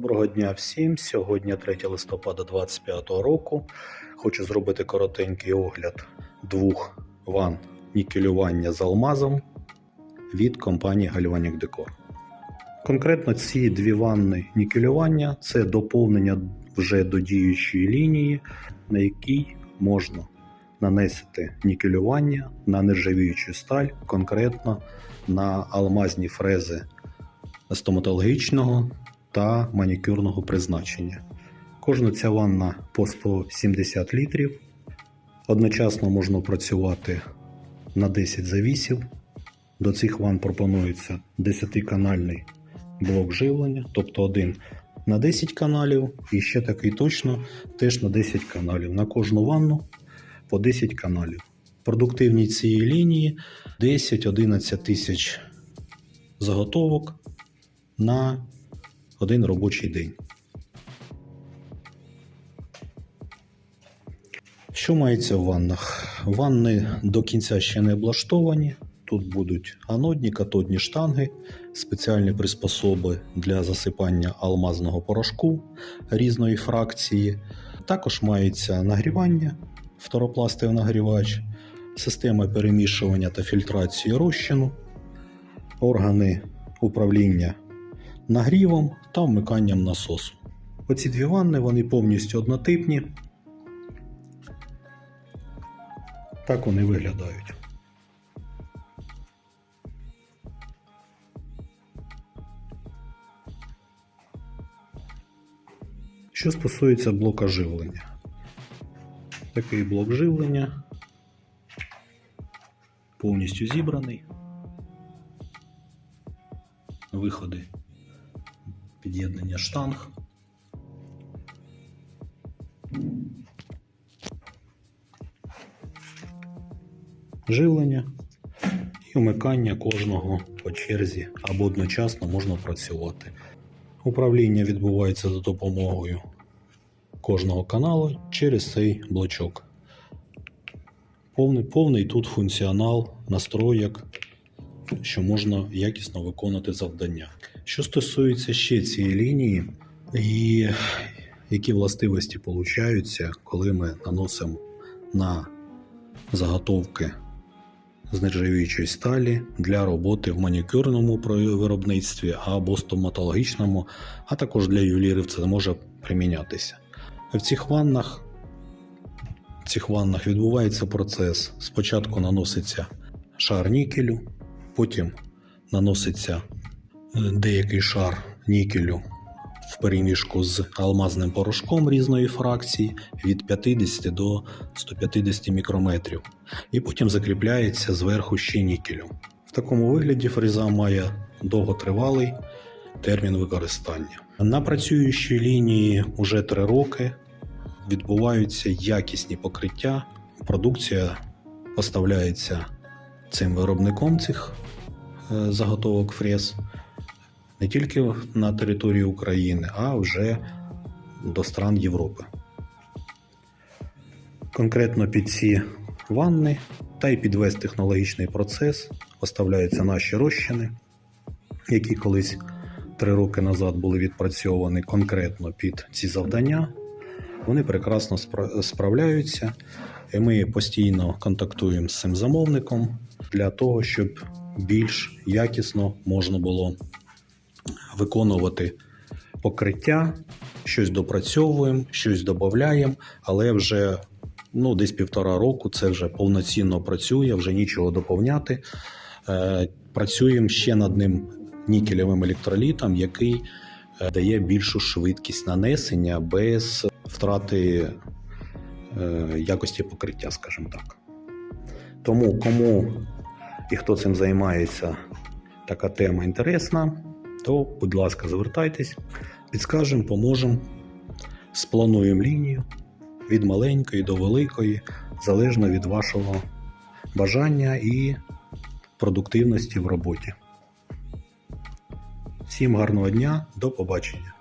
Доброго дня всім. Сьогодні 3 листопада 2025 року. Хочу зробити коротенький огляд двох ван нікелювання з алмазом від компанії Galvanic Decor. Конкретно ці дві ванни нікелювання це доповнення вже до діючої лінії, на якій можна нанести нікелювання на нержавіючу сталь, конкретно на алмазні фрези стоматологічного та манікюрного призначення. Кожна ця ванна по 170 літрів. Одночасно можна працювати на 10 завісів. До цих ванн пропонується 10-канальний блок живлення, тобто один на 10 каналів, і ще такий точно теж на 10 каналів. На кожну ванну по 10 каналів. Продуктивність цієї лінії 10-11 тисяч заготовок на один робочий день. Що мається в ваннах? Ванни до кінця ще не облаштовані. Тут будуть анодні, катодні штанги, спеціальні приспособи для засипання алмазного порошку різної фракції. Також мається нагрівання, фторопластовий нагрівач, система перемішування та фільтрації розчину, органи управління нагрівом та вмиканням насосу. Оці дві ванни вони повністю однотипні. Так вони виглядають. Що стосується блока живлення. Такий блок живлення повністю зібраний. Виходи під'єднання штанг. Живлення і вмикання кожного по черзі або одночасно можна працювати. Управління відбувається за допомогою кожного каналу через цей блочок. Повний, повний тут функціонал настроєк, що можна якісно виконати завдання. Що стосується ще цієї лінії, і які властивості получаються, коли ми наносимо на заготовки з сталі для роботи в манікюрному виробництві або стоматологічному, а також для ювелірів це може примінятися. В цих ваннах, в цих ваннах відбувається процес. Спочатку наноситься шар нікелю, потім наноситься деякий шар нікелю в перемішку з алмазним порошком різної фракції від 50 до 150 мікрометрів, і потім закріпляється зверху ще нікелю. В такому вигляді фреза має довготривалий термін використання. На працюючій лінії вже 3 роки відбуваються якісні покриття. Продукція поставляється цим виробником цих е, заготовок фрез не тільки на території України, а вже до стран Європи. Конкретно під ці ванни та й під весь технологічний процес поставляються наші розчини, які колись три роки назад були відпрацьовані конкретно під ці завдання. Вони прекрасно справляються, ми постійно контактуємо з цим замовником для того, щоб більш якісно можна було виконувати покриття, щось допрацьовуємо, щось додаємо, але вже ну, десь півтора року це вже повноцінно працює, вже нічого доповняти. Е, Працюємо ще над ним нікелевим електролітом, який е, дає більшу швидкість нанесення без втрати якості покриття, скажімо так. Тому кому і хто цим займається, така тема інтересна то, будь ласка, звертайтесь, підскажемо, поможемо, сплануємо лінію від маленької до великої, залежно від вашого бажання і продуктивності в роботі. Всім гарного дня, до побачення!